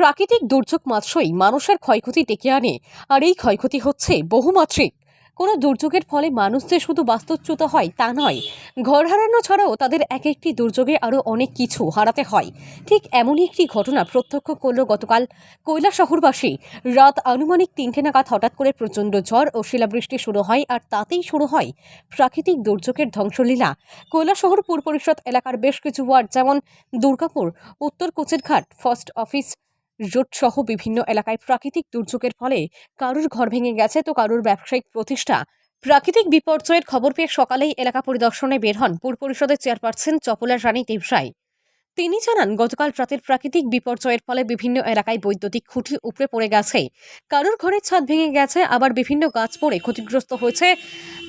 প্রাকৃতিক দুর্যোগ মাত্রই মানুষের ক্ষয়ক্ষতি ডেকে আনে, আর এই ক্ষয়ক্ষতি হচ্ছে বহুমাত্রিক। কোনো দুর্যোগের ফলে মানুষ যে শুধু বাস্তুচ্যুত হয় তা নয়, ঘর হারানো ছাড়াও তাদের এক একটি দুর্যোগে আরও অনেক কিছু হারাতে হয়। ঠিক এমনই একটি ঘটনা প্রত্যক্ষ করল গতকাল কৈলা শহরবাসী। রাত আনুমানিক তিনটে নাগাদ হঠাৎ করে প্রচণ্ড ঝড় ও শিলাবৃষ্টি শুরু হয়, আর তাতেই শুরু হয় প্রাকৃতিক দুর্যোগের ধ্বংসলীলা। কৈলাসহর পুর পরিষদ এলাকার বেশ কিছু ওয়ার্ড, যেমন দুর্গাপুর, উত্তর কোচেরঘাট, ফার্স্ট অফিস রোড সহ বিভিন্ন এলাকায় প্রাকৃতিক দুর্যোগের ফলে কারুর ঘর ভেঙে গেছে তো কারুর ব্যবসায়িক প্রতিষ্ঠা। প্রাকৃতিক বিপর্যয়ের খবর পেয়ে সকালেই এলাকা পরিদর্শনে বের হন পুর পরিষদের চেয়ারপারসন চপলার রানী দেবসাই। তিনি জানান, গতকাল রাতের প্রাকৃতিক বিপর্যয়ের ফলে বিভিন্ন এলাকায় বৈদ্যুতিক খুঁটি উপড়ে পড়ে গেছে। কারোর ঘরের ছাদ ভেঙে গেছে, আবার বিভিন্ন গাছ পড়ে ক্ষতিগ্রস্ত হয়েছে।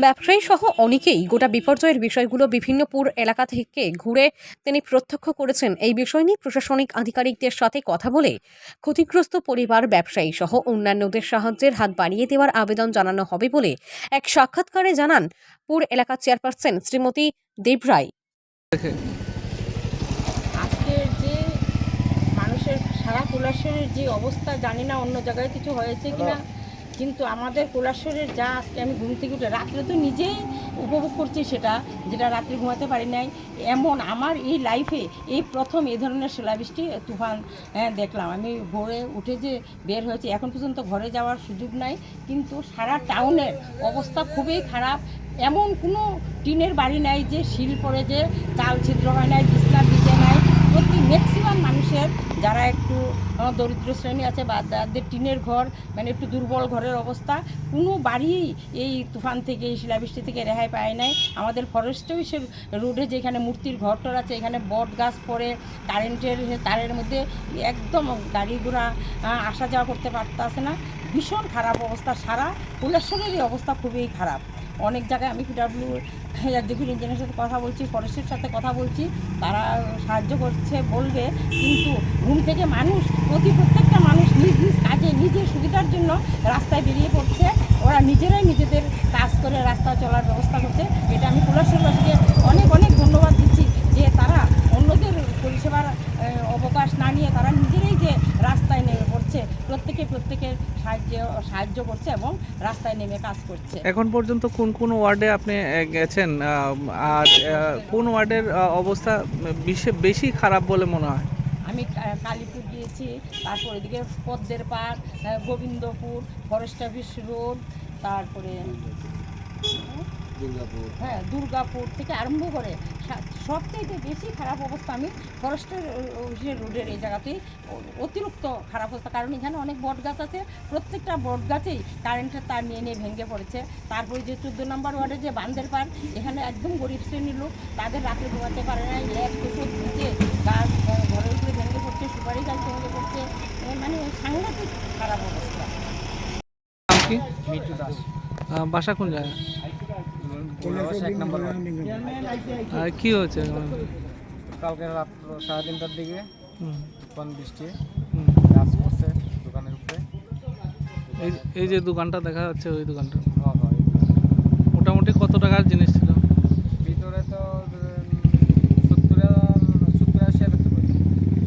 ব্যবসায়ী সহ অনেকেই গোটা বিপর্যয়ের বিষয়গুলো বিভিন্ন পুর এলাকা থেকে ঘুরে তিনি প্রত্যক্ষ করেছেন। এই বিষয় নিয়ে প্রশাসনিক আধিকারিকদের সাথে কথা বলে ক্ষতিগ্রস্ত পরিবার, ব্যবসায়ী সহ অন্যান্যদের সাহায্যের হাত বাড়িয়ে দেওয়ার আবেদন জানানো হবে বলে এক সাক্ষাৎকারে জানান পুর এলাকার চেয়ারপারসন শ্রীমতী দেবরায়। আজকের যে মানুষের সারা কৈলাসরের যে অবস্থা জানি না অন্য জায়গায় কিছু হয়েছে কিনা কিন্তু আমাদের কোলাশ্বরের যা আজকে আমি ঘুম থেকে উঠে রাত্রে তো নিজেই উপভোগ করছি সেটা যেটা রাত্রে ঘুমাতে পারি নাই। এমন আমার এই লাইফে এই প্রথম এ ধরনের শিলাবৃষ্টি তুফান হ্যাঁ, দেখলাম। আমি ভোরে উঠে যে বের হয়েছে এখন পর্যন্ত ঘরে যাওয়ার সুযোগ নাই কিন্তু সারা টাউনের অবস্থা খুবই খারাপ। এমন কোনো টিনের বাড়ি নাই যে শিল পড়ে যে চাল ছিদ্র হয় নাই বিছনা ভিজে নাই প্রতি ম্যাক্সিমাম মানুষের যারা একটু দরিদ্র শ্রেণি আছে বা যাদের টিনের ঘর মানে একটু দুর্বল ঘরের অবস্থা, কোনো বাড়ি এই তুফান থেকে, এই শিলাবৃষ্টি থেকে রেহাই পায় নাই। আমাদের ফরেস্ট অফিসের রোডে যেখানে মূর্তির ঘরটর আছে, এখানে বট গাছ পড়ে কারেন্টের তারের মধ্যে একদম গাড়ি ঘোড়া আসা যাওয়া করতে পারতেছে না। ভীষণ খারাপ অবস্থা, সারা কৈলাসরেরই অবস্থা খুবই খারাপ। অনেক জায়গায় আমি পিডাব্লিউ এক্সিকিউটিভ ইঞ্জিনিয়ারের সাথে কথা বলছি ফরেস্টের সাথে কথা বলছি, তারা সাহায্য করছে, বলবে, কিন্তু ঘুম থেকে মানুষ, প্রতি প্রত্যেকটা মানুষ নিজ নিজ কাজে, নিজের সুবিধার জন্য রাস্তায় বেরিয়ে পড়ছে। ওরা নিজেরাই নিজেদের কাজ করে রাস্তা চলার ব্যবস্থা করছে। এটা আমি কৈলাসরবাসীকে অনেক অনেক ধন্যবাদ দিচ্ছি যে তারা অন্যদের পরিষেবার অবকাশ না নিয়ে তারা নিজেরাই যে রাস্তায় নেমে পড়ছে প্রত্যেকে প্রত্যেকের সাহায্য সাহায্য করছে এবং রাস্তায় নেমে কাজ করছে। এখন পর্যন্ত কোন কোন ওয়ার্ডে আপনি গেছেন? আর কোন ওয়ার্ডের অবস্থা বেশি বেশি খারাপ বলে মনে হয়? আমি কালীপুর গিয়েছি তারপর এদিকে পদ্মের আহ, গোবিন্দপুর ফরেস্ট অফিস রোড তারপরে হ্যাঁ দুর্গাপুর থেকে আরম্ভ করে সা- সবথেকে বেশি খারাপ অবস্থা আমি ফরেস্টের রোডের এই জায়গাতেই অতিরিক্ত খারাপ অবস্থা। কারণ এখানে অনেক বট গাছ আছে প্রত্যেকটা বট গাছেই কারেন্টের তার নিয়ে নিয়ে ভেঙে পড়েছে। তারপরে যে চোদ্দ নম্বর ওয়ার্ডে যে বান্দের পাড় এখানে একদম গরিব শ্রেণির লোক তাদের রাতে ঘুমাতে পারে না এক কোষক দিচ্ছে গাছ ঘরের উপরে ভেঙে পড়ছে সুপারি গাছ ভেঙে পড়ছে। মানে সাংঘাতিক খারাপ অবস্থা। মিঠু দাস। বাসা কোন জায়গায়? আর কি হয়েছে কালকে রাত সাড়ে তিনটার দিকে হুম, বৃষ্টি। গাছ পড়ছে দোকানের উপরে। এই এই যে দোকানটা দেখা যাচ্ছে ওই দোকানটা। হ্যাঁ, হ্যাঁ, মোটামুটি কত টাকার জিনিস ছিল? ভিতরে তো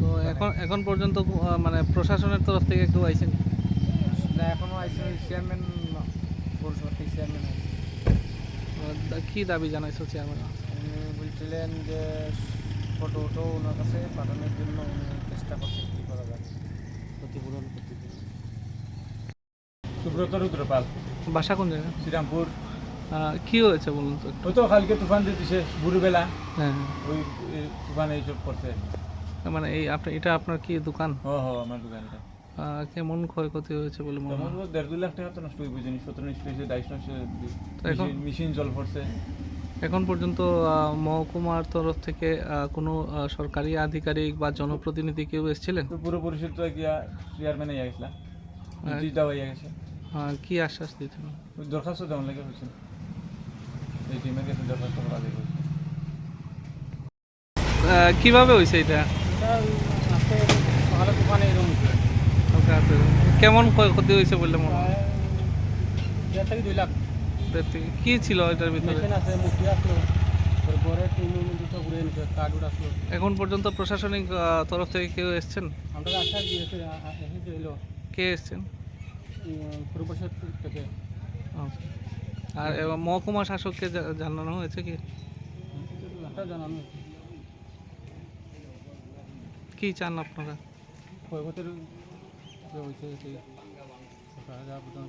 তো এখন এখন পর্যন্ত মানে প্রশাসনের তরফ থেকে কেউ আইছেন না এখনও আইসি চেয়ারম্যান পৌরসভা থেকে চেয়ারম্যান আছে আহ, কি দাবি জানাইছো চেয়ারম্যান উনি বলছিলেন যে ফটো ওটো ওনার কাছে পাঠানোর জন্য উনি চেষ্টা করছেন কী করা যায়। ক্ষতিপূরণ করতে সুব্রত রুদ্রপাল। বাসা কোন জায়গায়? শ্রীরামপুর। আহ, কি হয়েছে বলুন তো। ওই তো কালকে তুফান দিছে ভোরবেলা। হ্যাঁ ওই তুফান এইসব করছে হ্যাঁ। মানে এই আপনার এটা আপনার কি দোকান? হ হ আমার দোকানটা কেমন ক্ষয়ক্ষতি হয়েছে বলে মনে হয়? দেড় দুই লাখ টাকা তো নষ্ট হয়ে জিনিসপত্র নষ্ট হয়েছে দায়িত্ব নষ্ট হয়েছে, তো এখন? মেশিন- জল পড়ছে। এখন পর্যন্ত আহ, মহকুমার তরফ থেকে আহ, কোনো আহ, সরকারি আধিকারিক বা জনপ্রতিনিধি কেউ এসেছিলেন? তো পুরো পরিষদ তো গিয়া চেয়ারম্যানে ইয়া গেছিলা। হ্যাঁ। হয়ে গেছে। কি আশ্বাস দিতেন? দরখাস্ত দেওয়ার লাগে হয়েছে। এই টিমের কাছে দরখাস্ত করা লাগে আহ, কীভাবে হয়েছে এটা? সকালে তুফানে এরকম। কেমন ক্ষয়ক্ষতি হয়েছে বললে মনে হয়? দেড় থেকে দুই লাখ। থেকে- কি ছিল এটার ভিতরে? আছে আসলো এখন পর্যন্ত প্রশাসনিক তরফ থেকে কেউ এসছেন? কে এসছেন? থেকে। আর এবার মহকুমা শাসককে জানানো হয়েছে কি? কি চান আপনারা? ক্ষয়ক্ষতির যে হয়েছে সেই সরকার যা প্রদান